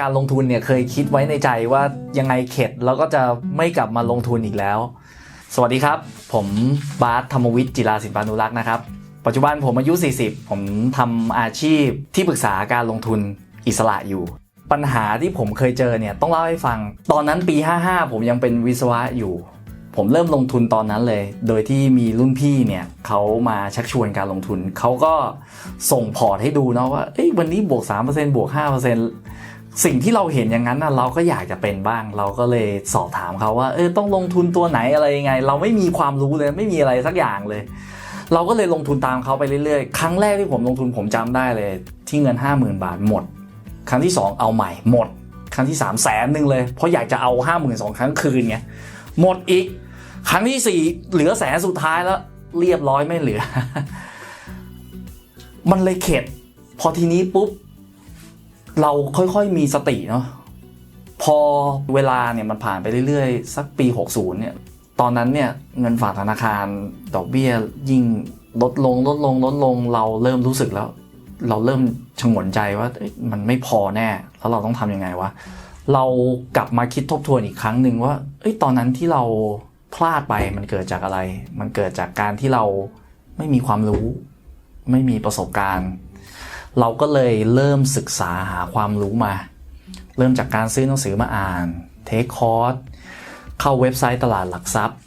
การลงทุนเนี่ยเคยคิดไว้ในใจว่ายังไงเข็ดแล้วก็จะไม่กลับมาลงทุนอีกแล้ว สวัสดีครับ ผมบาสธรรมวิทย์จิราสินปานุรักษ์นะครับ ปัจจุบันผมอายุ 40 ผมทำอาชีพที่ปรึกษาการลงทุนอิสระอยู่ ปัญหาที่ผมเคยเจอเนี่ยต้องเล่าให้ฟัง ตอนนั้นปี 55 ผมยังเป็นวิศวะอยู่ ผมเริ่มลงทุนตอนนั้นเลย โดยที่มีรุ่นพี่เนี่ยเขามาชักชวนการลงทุน เขาก็ส่งพอร์ตให้ดูเนาะว่าเอ้วันนี้บวก 3%บวก 5% สิ่งที่เราเห็นอย่างนั้นนะเราก็อยากจะเป็นบ้าง เราก็เลยสอบถามเขาว่าเออต้องลงทุนตัวไหนอะไรยังไง เราไม่มีความรู้เลยไม่มีอะไรสักอย่างเลย เราก็เลยลงทุนตามเขาไปเรื่อยๆ ครั้งแรกที่ผมลงทุนผมจำได้เลย ที่เงิน 50,000 บาทหมด ครั้งที่ 2 เอาใหม่หมด ครั้งที่3ามแสนหนึ่งเลย เพราะอยากจะเอา 5 0,000สองครั้งคืนไงหมดอีก ครั้งที่ 4 เหลือแสนสุดท้ายแล้ว เรียบร้อยไม่เหลือ มันเลยเข็ดพอทีนี้ปุ๊บ เราค่อยๆมีสติเนาะพอเวลาเนี่ยมันผ่านไปเรื่อยๆ สักปี 60 เนี่ย ตอนนั้นเนี่ยเงินฝากธนาคารดอกเบี้ยยิ่งลดลงลดลงลดลงเราเริ่มรู้สึกแล้ว เราเริ่มชงนใจว่ามันไม่พอแน่ แล้วเราต้องทำยังไงวะเรากลับมาคิดทบทวนอีกครั้งหนึ่งว่าเอ้ยตอนนั้นที่เราพลาดไปมันเกิดจากอะไร มันเกิดจากการที่เราไม่มีความรู้ ไม่มีประสบการณ์ เราก็เลยเริ่มศึกษาหาความรู้มา เริ่มจากการซื้อหนังสือมาอ่าน เทคคอร์ส เข้าเว็บไซต์ตลาดหลักทรัพย์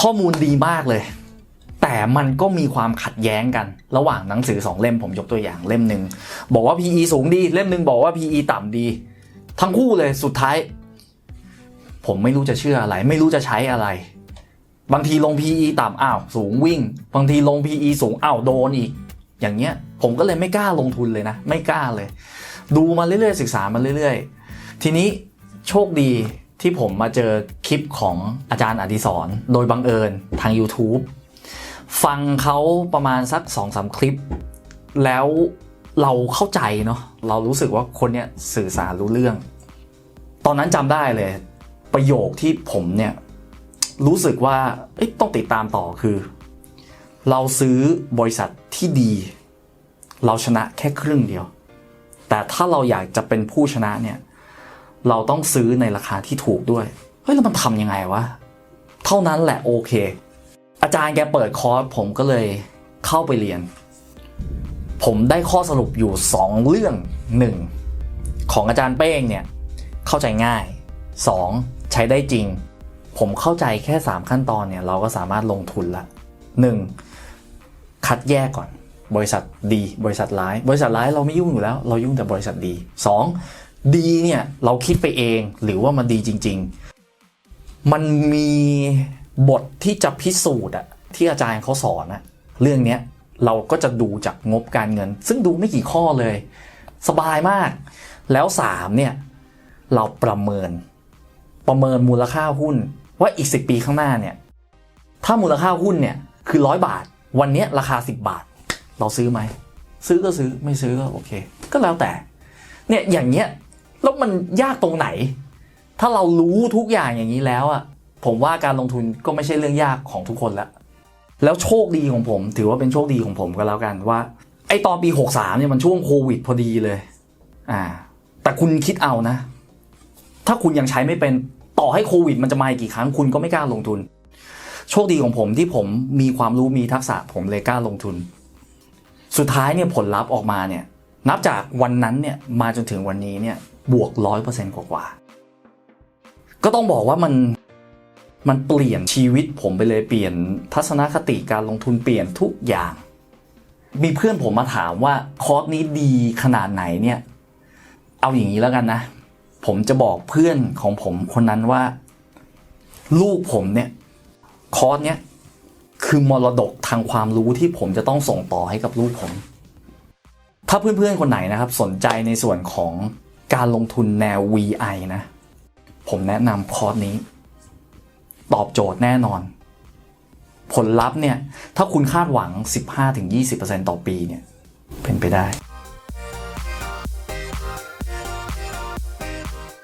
ข้อมูลดีมากเลย แต่มันก็มีความขัดแย้งกัน ระหว่างหนังสือสองเล่มผมยกตัวอย่างเล่มหนึ่งบอกว่า PE สูงดี เล่มหนึ่งบอกว่า PE ต่ำดี ทั้งคู่เลยสุดท้าย ผมไม่รู้จะเชื่ออะไร ไม่รู้จะใช้อะไรบางทีลง PE ต่ำอ้าว สูงวิ่ง บางทีลง PE สูงอ้าวโดนอีก อย่างเงี้ยผมก็เลยไม่กล้าลงทุนเลยนะ ไม่กล้าเลย ดูมาเรื่อยๆศึกษามาเรื่อยๆ ทีนี้โชคดีที่ผมมาเจอคลิปของอาจารย์อดิศรโดยบังเอิญทาง YouTube ฟังเขาประมาณสัก2อสคลิป แล้วเราเข้าใจเนาะเรารู้สึกว่าคนเนี้ยสื่อสารรู้เรื่อง ตอนนั้นจำได้เลย ประโยคที่ผมเนี่ยรู้สึกว่าต้องติดตามต่อคือ เราซื้อบริษัทที่ดี เราชนะแค่ครึ่งเดียว แต่ถ้าเราอยากจะเป็นผู้ชนะเนี่ยเราต้องซื้อในราคาที่ถูกด้วย เฮ้ยแล้วมันทำยังไงวะ เท่านั้นแหละโอเค อาจารย์แกเปิดคอร์สผมก็เลยเข้าไปเรียน ผมได้ข้อสรุปอยู่ 2 เรื่อง 1. ของอาจารย์เป้งเนี่ย เข้าใจง่าย 2. ใช้ได้จริง ผมเข้าใจแค่ 3 ขั้นตอนเนี่ย เราก็สามารถลงทุนละ 1. คัดแยกก่อน บริษัทดี บริษัทร้าย บริษัทร้ายเราไม่ยุ่งอยู่แล้ว เรายุ่งแต่บริษัทดี 2. ดีเนี่ยเราคิดไปเองหรือว่ามันดีจริง ๆ มันมีบทที่จะพิสูจน์อะที่อาจารย์เขาสอนอะเรื่องเนี้ยเราก็จะดูจากงบการเงิน ซึ่งดูไม่กี่ข้อเลย สบายมาก แล้ว 3 เนี่ย เราประเมิน ประเมินมูลค่าหุ้นว่าอีก 10 ปีข้างหน้าเนี่ย ถ้ามูลค่าหุ้นเนี่ย คือร้อยบาท วันนี้ราคา 10 บาท เราซื้อไหม ซื้อก็ซื้อไม่ซื้อก็โอเค ก็แล้วแต่ เนี่ยอย่างเงี้ยแล้วมันยากตรงไหน ถ้าเรารู้ทุกอย่างอย่างนี้แล้วอะผมว่าการลงทุนก็ไม่ใช่เรื่องยากของทุกคนละแล้วโชคดีของผม ถือว่าเป็นโชคดีของผมก็แล้วกันว่า ไอตอนปี 63เนี่ยมันช่วงโควิดพอดีเลย อ่า แต่คุณคิดเอานะ ถ้าคุณยังใช้ไม่เป็นต่อให้โควิดมันจะมาอีกกี่ครั้งคุณก็ไม่กล้าลงทุน โชคดีของผมที่ผมมีความรู้มีทักษะผมเลยกล้าลงทุน สุดท้ายเนี่ยผลลัพธ์ออกมาเนี่ยนับจากวันนั้นเนี่ยมาจนถึงวันนี้เนี่ยบวกร้อยเปอร์เซ็นต์กว่าๆก็ต้องบอกว่ามันมันเปลี่ยนชีวิตผมไปเลยเปลี่ยนทัศนคติการลงทุนเปลี่ยนทุกอย่าง มีเพื่อนผมมาถามว่าคอร์สนี้ดีขนาดไหนเนี่ย เอาอย่างนี้แล้วกันนะ ผมจะบอกเพื่อนของผมคนนั้นว่า ลูกผมเนี่ย คอร์สเนี้ยคือมรดกทางความรู้ที่ผมจะต้องส่งต่อให้กับลูกผม ถ้าเพื่อนๆคนไหนนะครับ สนใจในส่วนของการลงทุนแนว VI นะ ผมแนะนำคอร์สนี้ ตอบโจทย์แน่นอน ผลลัพธ์เนี่ย ถ้าคุณคาดหวัง 15-20%ต่อปีเนี่ย เป็นไปได้